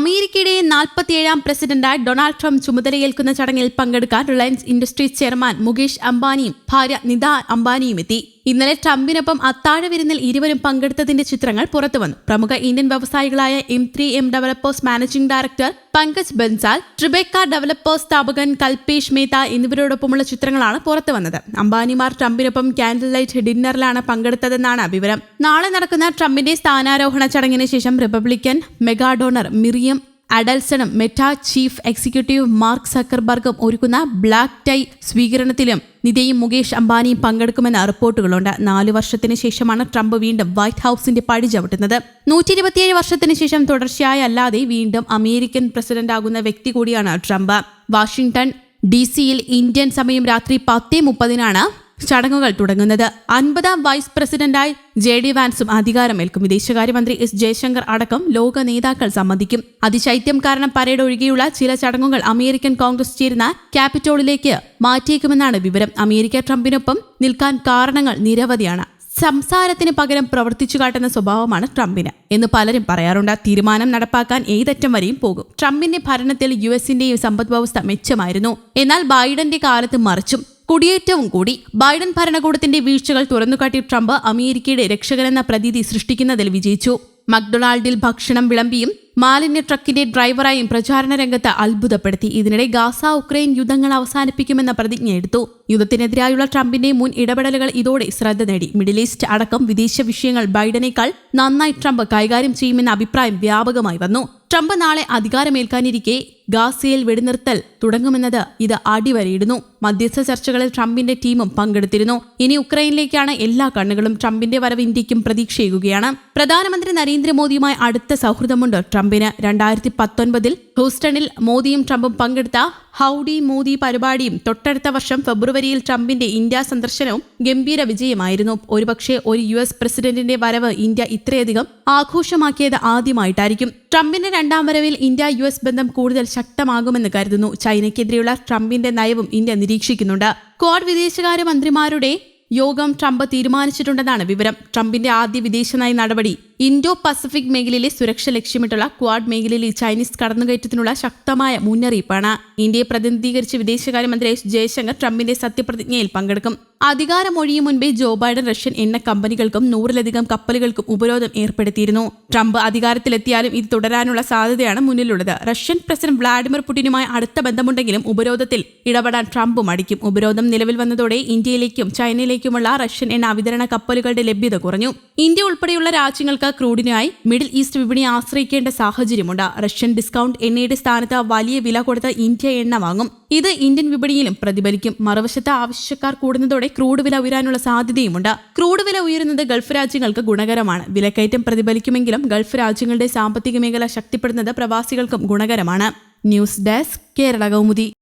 അമേരിക്കയുടെ നാൽപ്പത്തിയേഴാം പ്രസിഡന്റായി Donald Trump ചുമതലയേൽക്കുന്ന ചടങ്ങിൽ പങ്കെടുക്കാൻ റിലയൻസ് ഇൻഡസ്ട്രീസ് ചെയർമാൻ മുകേഷ് അംബാനിയും ഭാര്യ നിത അംബാനിയും എത്തി. ഇന്നലെ ട്രംപിനൊപ്പം അത്താഴ വിരുന്നിൽ ഇരുവരും പങ്കെടുത്തതിന്റെ ചിത്രങ്ങൾ പുറത്തുവന്നു. പ്രമുഖ Indian വ്യവസായികളായ M three M developers managing director Pankaj Bansal Tribeca developers സ്ഥാപകൻ കൽപേഷ് മേത്ത എന്നിവരോടൊപ്പമുള്ള ചിത്രങ്ങളാണ് പുറത്തുവന്നത്. അംബാനിമാർ ട്രംപിനൊപ്പം കാൻഡിൽ ലൈറ്റ് ഡിന്നറിലാണ് പങ്കെടുത്തതെന്നാണ് വിവരം. നാളെ നടക്കുന്ന ട്രംപിന്റെ സ്ഥാനാരോഹണ ചടങ്ങിന് ശേഷം റിപ്പബ്ലിക്കൻ മെഗാ ഡോണർ മിറിയം അഡൽസണും മെറ്റ ചീഫ് എക്സിക്യൂട്ടീവ് മാർക്ക് സക്കർബർഗും ഒരുക്കുന്ന ബ്ലാക്ക് ടൈ സ്വീകരണത്തിലും നിതയും മുകേഷ് അംബാനിയും പങ്കെടുക്കുമെന്ന റിപ്പോർട്ടുകളുണ്ട്. നാലു വർഷത്തിന് ശേഷമാണ് ട്രംപ് വീണ്ടും വൈറ്റ് ഹൌസിന്റെ പടി ചവിട്ടുന്നത്. നൂറ്റി ഇരുപത്തിയേഴ് വർഷത്തിന് ശേഷം തുടർച്ചയായി അല്ലാതെ വീണ്ടും അമേരിക്കൻ പ്രസിഡന്റ് ആകുന്ന വ്യക്തി കൂടിയാണ് ട്രംപ്. വാഷിംഗ്ടൺ ഡി സിയിൽ ഇന്ത്യൻ സമയം രാത്രി പത്തേ മുപ്പതിനാണ് ചടങ്ങുകൾ തുടങ്ങുന്നത്. അൻപതാം വൈസ് പ്രസിഡന്റായി ജെ ഡി വാൻസും അധികാരമേൽക്കും. വിദേശകാര്യമന്ത്രി എസ് ജയശങ്കർ അടക്കം ലോക നേതാക്കൾ സംബന്ധിക്കും. അതിശൈത്യം കാരണം പരേഡ് ഒഴികെയുള്ള ചില ചടങ്ങുകൾ അമേരിക്കൻ കോൺഗ്രസ് ചേരുന്ന ക്യാപിറ്റോളിലേക്ക് മാറ്റിയേക്കുമെന്നാണ് വിവരം. അമേരിക്ക ട്രംപിനൊപ്പം നിൽക്കാൻ കാരണങ്ങൾ നിരവധിയാണ്. സംസാരത്തിന് പകരം പ്രവർത്തിച്ചു കാട്ടുന്ന സ്വഭാവമാണ് ട്രംപിന്. എന്ന് പലരും പറയാറുണ്ട്. തീരുമാനം നടപ്പാക്കാൻ ഏതറ്റം വരെയും പോകും. ട്രംപിന്റെ ഭരണത്തിൽ യു എസിന്റെയും സമ്പദ് വ്യവസ്ഥ മെച്ചമായിരുന്നു. എന്നാൽ ബൈഡന്റെ കാലത്ത് മറിച്ചും. കുടിയേറ്റവും കൂടി. ബൈഡൻ ഭരണകൂടത്തിന്റെ വീഴ്ചകൾ തുറന്നുകാട്ടി ട്രംപ് അമേരിക്കയുടെ രക്ഷകനെന്ന പ്രതീതി സൃഷ്ടിക്കുന്നതിൽ വിജയിച്ചു. മക്ഡൊണാൾഡിൽ ഭക്ഷണം വിളമ്പിയും മാലിന്യ ട്രക്കിന്റെ ഡ്രൈവറായും പ്രചാരണ രംഗത്ത് അത്ഭുതപ്പെടുത്തി. ഇതിനിടെ ഗാസ ഉക്രൈൻ യുദ്ധങ്ങൾ അവസാനിപ്പിക്കുമെന്ന പ്രതിജ്ഞ എടുത്തു യുദ്ധത്തിനെതിരായുള്ള ട്രംപിന്റെ മുൻ ഇടപെടലുകൾ ഇതോടെ ശ്രദ്ധ നേടി. മിഡിൽ ഈസ്റ്റ് അടക്കം വിദേശ വിഷയങ്ങൾ ബൈഡനേക്കാൾ നന്നായി ട്രംപ് കൈകാര്യം ചെയ്യുമെന്ന അഭിപ്രായം വ്യാപകമായി വന്നു. ട്രംപ് നാളെ അധികാരമേൽക്കാനിരിക്കെ ഗാസയിൽ വെടിനിർത്തൽ തുടങ്ങുമെന്നത് ഇത് അടിവരയിടുന്നു. മധ്യസ്ഥ ചർച്ചകളിൽ ട്രംപിന്റെ ടീമും പങ്കെടുത്തിരുന്നു. ഇനി ഉക്രൈനിലേക്കാണ് എല്ലാ കണ്ണുകളും ട്രംപിന്റെ വരവ് ഇന്ത്യക്കും പ്രതീക്ഷയുകയാണ് പ്രധാനമന്ത്രി നരേന്ദ്രമോദിയുമായി അടുത്ത സൗഹൃദമുണ്ട് ട്രംപിന്. രണ്ടായിരത്തി പത്തൊൻപതിൽ ഹൂസ്റ്റണിൽ മോദിയും ട്രംപും പങ്കെടുത്ത ഹൌഡി മോദി പരിപാടിയും തൊട്ടടുത്ത വർഷം ഫെബ്രുവരിയിൽ ട്രംപിന്റെ ഇന്ത്യ സന്ദർശനവും ഗംഭീര വിജയമായിരുന്നു. ഒരുപക്ഷെ ഒരു യു എസ് പ്രസിഡന്റിന്റെ വരവ് ഇന്ത്യ ഇത്രയധികം ആഘോഷമാക്കിയത് ആദ്യമായിട്ടായിരിക്കും. ട്രംപിന്റെ രണ്ടാം വരവിൽ ഇന്ത്യ യു എസ് ബന്ധം കൂടുതൽ ശക്തമാകുമെന്ന് കരുതുന്നു. ചൈനയ്ക്കെതിരെയുള്ള ട്രംപിന്റെ നയവും ഇന്ത്യ നിരീക്ഷിക്കുന്നുണ്ട്. ക്വാഡ് വിദേശകാര്യ മന്ത്രിമാരുടെ യോഗം ട്രംപ് തീരുമാനിച്ചിട്ടുണ്ടെന്നാണ് വിവരം. ട്രംപിന്റെ ആദ്യ വിദേശ നയ നടപടി ഇൻഡോ പസഫിക് മേഖലയിലെ സുരക്ഷ ലക്ഷ്യമിട്ടുള്ള ക്വാഡ് മേഖലയിൽ ചൈനീസ് കടന്നുകയറ്റത്തിനുള്ള ശക്തമായ മുന്നറിയിപ്പാണ്. ഇന്ത്യയെ പ്രതിനിധീകരിച്ച് വിദേശകാര്യമന്ത്രി എസ് ജയശങ്കർ ട്രംപിന്റെ സത്യപ്രതിജ്ഞയിൽ പങ്കെടുക്കും. അധികാരമൊഴിയും മുൻപേ ജോ ബൈഡൻ റഷ്യൻ എണ്ണ കമ്പനികൾക്കും നൂറിലധികം കപ്പലുകൾക്കും ഉപരോധം ഏർപ്പെടുത്തിയിരുന്നു. ട്രംപ് അധികാരത്തിലെത്തിയാലും ഇത് തുടരാനുള്ള സാധ്യതയാണ് മുന്നിലുള്ളത്. റഷ്യൻ പ്രസിഡന്റ് വ്ളാഡിമിർ പുടിനുമായി അടുത്ത ബന്ധമുണ്ടെങ്കിലും ഉപരോധത്തിൽ ഇടപെടാൻ ട്രംപ് മടിക്കും. ഉപരോധം നിലവിൽ വന്നതോടെ ഇന്ത്യയിലേക്കും ചൈനയിലേക്കുമുള്ള റഷ്യൻ എണ്ണ വിതരണ കപ്പലുകളുടെ ലഭ്യത കുറഞ്ഞു. ഇന്ത്യ ഉൾപ്പെടെയുള്ള രാജ്യങ്ങൾക്ക് ക്രൂഡിനായി മിഡിൽ ഈസ്റ്റ് വിപണി ആശ്രയിക്കേണ്ട സാഹചര്യമുണ്ട്. റഷ്യൻ ഡിസ്കൗണ്ട് എണ്ണയുടെ സ്ഥാനത്ത് വലിയ വില കൊടുത്ത് ഇന്ത്യ എണ്ണ വാങ്ങും. ഇത് ഇന്ത്യൻ വിപണിയിലും പ്രതിഫലിക്കും. മറുവശത്ത് ആവശ്യക്കാർ കൂടുന്നതോടെ ക്രൂഡ് വില ഉയരാനുള്ള സാധ്യതയുമുണ്ട്. ക്രൂഡ് വില ഉയരുന്നത് ഗൾഫ് രാജ്യങ്ങൾക്ക് ഗുണകരമാണ്. വിലക്കയറ്റം പ്രതിഫലിക്കുമെങ്കിലും ഗൾഫ് രാജ്യങ്ങളുടെ സാമ്പത്തിക മേഖല ശക്തിപ്പെടുന്നത് പ്രവാസികൾക്കും ഗുണകരമാണ്. News desk Kerala Kaumudi.